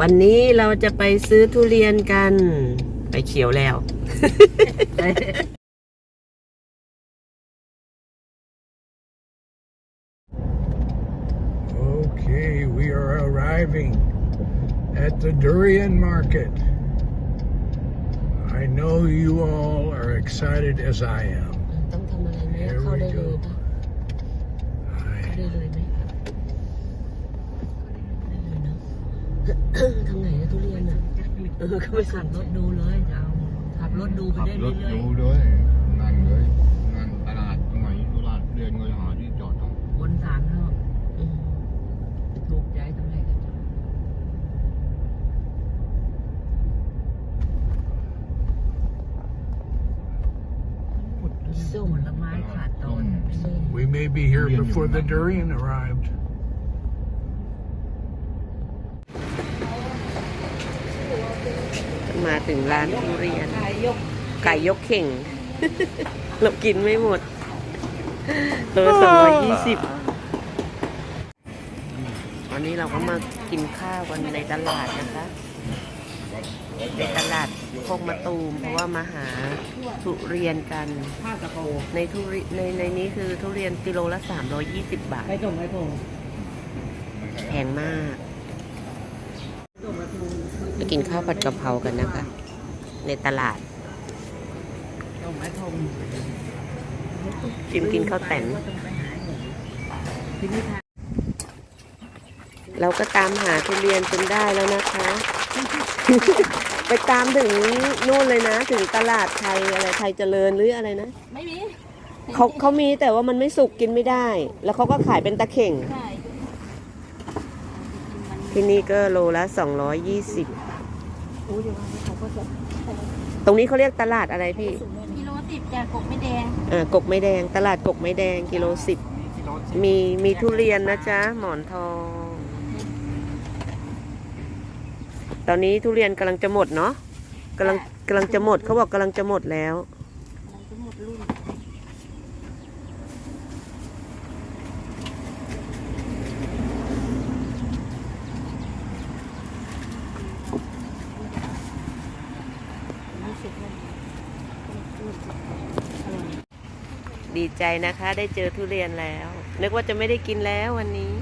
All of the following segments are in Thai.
วันนี้เราจะไปซื้อทุเรียนกัน ไปเขียวแล้ว Okay, we are arriving at the durian market. I know you all are excited as I am. ต้องทำอะไรไหม Here เข้า we ได้เลย go. ปะเข้า I, ได้เลยไหมได้เลยเนอะ ทำไงอะทุเรียนอะเออเขาไปขับรถดูเลยจะเอาขับรถดูไปขับได้รถเรื่อยดูด้วยนั่นเลยนั่นตลาดตรงไหนตลาดเรียนเงยหาที่จอดเอาๆวนสามรอบอืมถูกใจตรงไหนก็จอดส้มผลไม้ขาดตอน ส้ม we may be here before the durian arrived. มาถึงร้านทุเรียน ไก่ยกเข่ง เรากินไม่หมดโลสองร้อยยี่สิบวันนี้เราก็มากินข้าวกันในตลาดนะคะในตลาดโคกมะตูม เพราะว่ามาหาทุเรียนกันผ้ากระโปรงในทุเรีในในนี้คือทุเรียนกิโลละ 320 บาทไปส่งไปส่งแพงมากส่งไปส่ง ไปกินข้าวผัดกะเพรากันนะคะ ในตลาดส่งไปส่งจิมกินข้าวแต่นที่นี่ค่ะเราก็ตามหาทุเรียนจนได้แล้วนะคะ ไปตามถึงนู่นเลยนะ ถึงตลาดไทยอะไรไทยเจริญหรืออะไรนะ ไม่มีเขาเขามีแต่ว่ามันไม่สุกกินไม่ได้ แล้วเขาก็ขายเป็นตะเข่งใช่ที่นี่ก็โลละ220 ตรงนี้เขาเรียกตลาดอะไรพี่กิโลสิบจากกบไม่แดงอ่ากกไม้แดง ตลาดกกไม้แดงกิโลสิบมีมีทุเรียนนะจ๊ะหมอนทอง ตอนนี้ทุเรียนกำลังจะหมดเนาะกำลังกำลังจะหมดเขาบอกกำลังจะหมดแล้วมันจะหมดรุ่น ดีใจนะคะ ได้เจอทุเรียนแล้ว นึกว่าจะไม่ได้กินแล้ววันนี้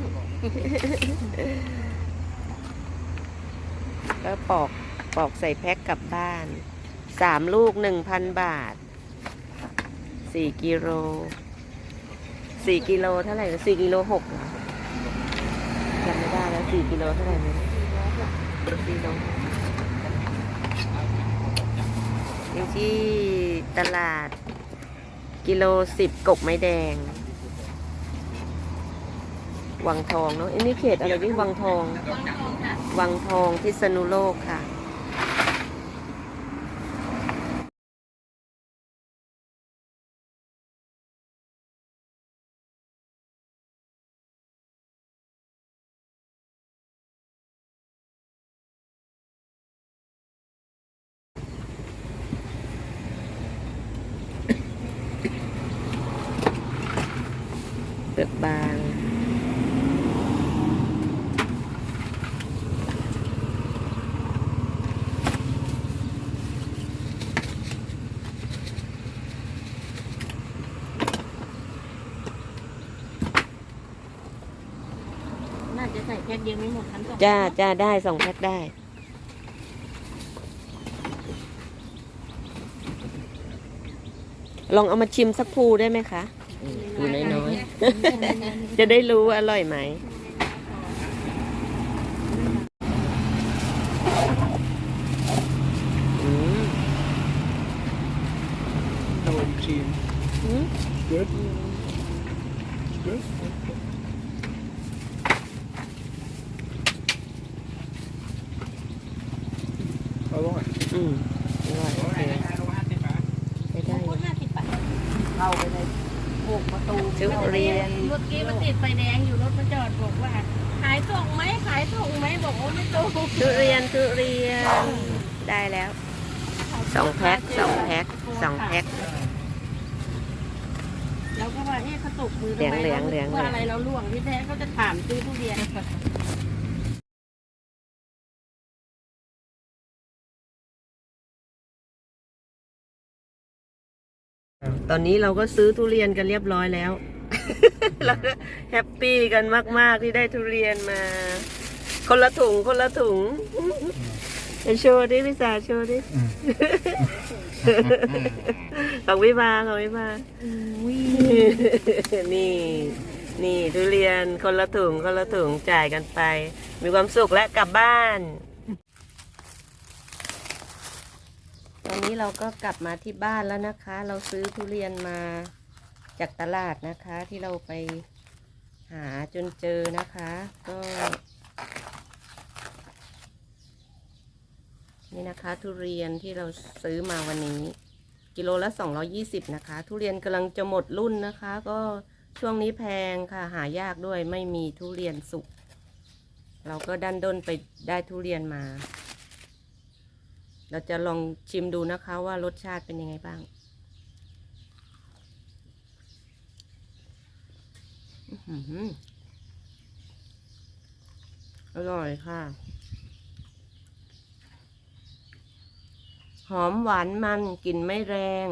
ก็ปอกปอกใส่แพ็คกลับบ้านสามลูกหนึ่งพันบาทสี่กิโลสี่กิโลเท่าไหร่สี่กิโลหกจำไม่ได้แล้วสี่กิโลเท่าไหร่นะสี่กิโลหก อยู่ที่ตลาด กิโลสิบกบไม้แดง วังทองเนาะอันนี้เขตอะไรที่วังทอง วังทองพิษณุโลกค่ะ ลือกบางน่าจะใส่แพ็คเดียวไม่หมดทั้งสองจ้าจ้าได้สองแพ็คได้ ลองเอามาชิมสักภูได้ไหมคะภูน้อยๆ จะได้รู้ว่าอร่อยไหมอืม Hello, team. อืม Good? Good? อร่อยอืมอร่อยโอเคไม่ได้ พูดห้าสิบบาทเข้าไปในพ วกประตูทุเรียนรถกี้มันติดไฟแดงอยู่รถมาจอดบอกว่า ขายส่งไหมขายส่งไหมบอกว่าไม่ส่งทุเรียนทุเรียนได้แล้วสองแพ็คสองแพ็คสองแพ็ค แล้วก็ว่าเอ๊ะเขาตกมือเหลืองทำไมเหลืองเหลืองว่าอะไรเราล่วงที่แท้เขาจะถามซื้อทุเรียน ตอนนี้เราก็ซื้อทุเรียนกันเรียบร้อยแล้วแล้วก็แฮปปี้กันมาก ๆ ที่ได้ทุเรียนมา คนละถุงคนละถุงโชว์ดิพี่สาโชว์ดิ ของวิบาของวิบานี่ นี่ทุเรียนคนละถุงคนละถุงจ่ายกันไป มีความสุขและกลับบ้าน ตอนนี้เราก็กลับมาที่บ้านแล้วนะคะ เราซื้อทุเรียนมาจากตลาดนะคะ ที่เราไปหาจนเจอนะคะ ก็ นี่นะคะทุเรียนที่เราซื้อมาวันนี้ กิโลละ 220 นะคะ ทุเรียนกำลังจะหมดรุ่นนะคะ ก็ช่วงนี้แพงค่ะหายากด้วยไม่มีทุเรียนสุก เราก็ดันด้นไปได้ทุเรียนมา เราจะลองชิมดูนะคะว่ารสชาติเป็นยังไงบ้าง อร่อยค่ะ หอมหวานมันกลิ่นไม่แรง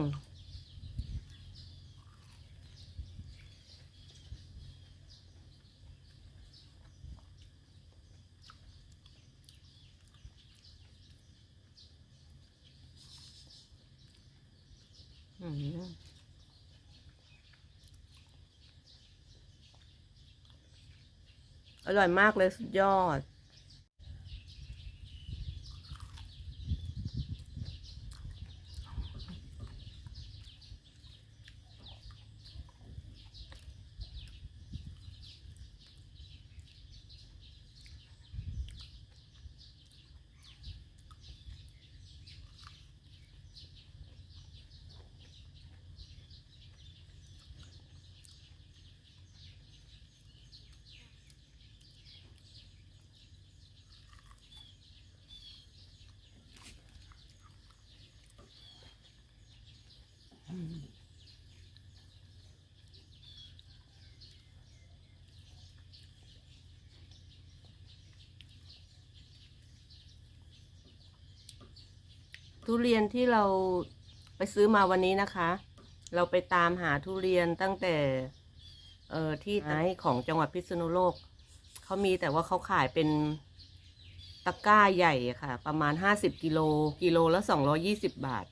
อืม อร่อยมากเลยสุดยอด ทุเรียนที่เราไปซื้อมาวันนี้นะคะ เราไปตามหาทุเรียนตั้งแต่ เอ่อที่ไม้ของจังหวัดพิษณุโลก เขามีแต่ว่าเขาขายเป็นตะกร้าใหญ่ค่ะ ประมาณห้าสิบกิโลกิโลละสองรอยี่สิบบาท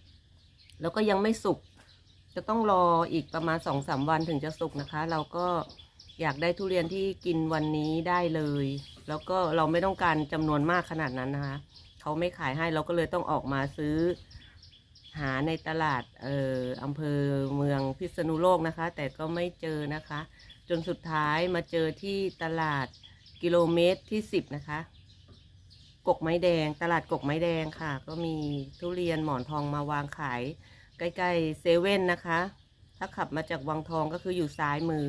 แล้วก็ยังไม่สุก จะต้องรออีกประมาณสองสามวันถึงจะสุกนะคะ เราก็อยากได้ทุเรียนที่กินวันนี้ได้เลย แล้วก็เราไม่ต้องการจำนวนมากขนาดนั้นนะคะเขาไม่ขายให้เราก็เลยต้องออกมาซื้อ หาในตลาดเอ่ออำเภอเมืองพิษณุโลกนะคะ แต่ก็ไม่เจอนะคะ จนสุดท้ายมาเจอที่ตลาดกิโลเมตรที่สิบนะคะกกไม้แดง ตลาดกกไม้แดงค่ะ ก็มีทุเรียนหมอนทองมาวางขาย ใกล้ๆเซเว่นนะคะ ถ้าขับมาจากวังทองก็คืออยู่ซ้ายมือ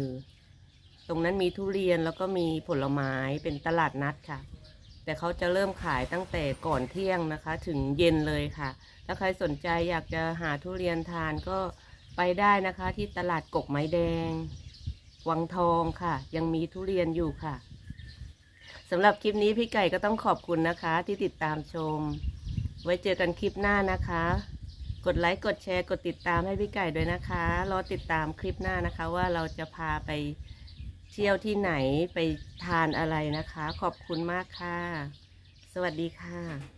ตรงนั้นมีทุเรียนแล้วก็มีผลไม้เป็นตลาดนัดค่ะ แต่เขาจะเริ่มขายตั้งแต่ก่อนเที่ยงนะคะ ถึงเย็นเลยค่ะ ถ้าใครสนใจอยากจะหาทุเรียนทานก็ไปได้นะคะที่ตลาดกกไม้แดง วังทองค่ะ ยังมีทุเรียนอยู่ค่ะสำหรับคลิปนี้พี่ไก่ก็ต้องขอบคุณนะคะ ที่ติดตามชม ไว้เจอกันคลิปหน้านะคะ กดไลค์กดแชร์กดติดตามให้พี่ไก่ด้วยนะคะรอติดตามคลิปหน้านะคะ ว่าเราจะพาไปเที่ยวที่ไหนไปทานอะไรนะคะ ขอบคุณมากค่ะ สวัสดีค่ะ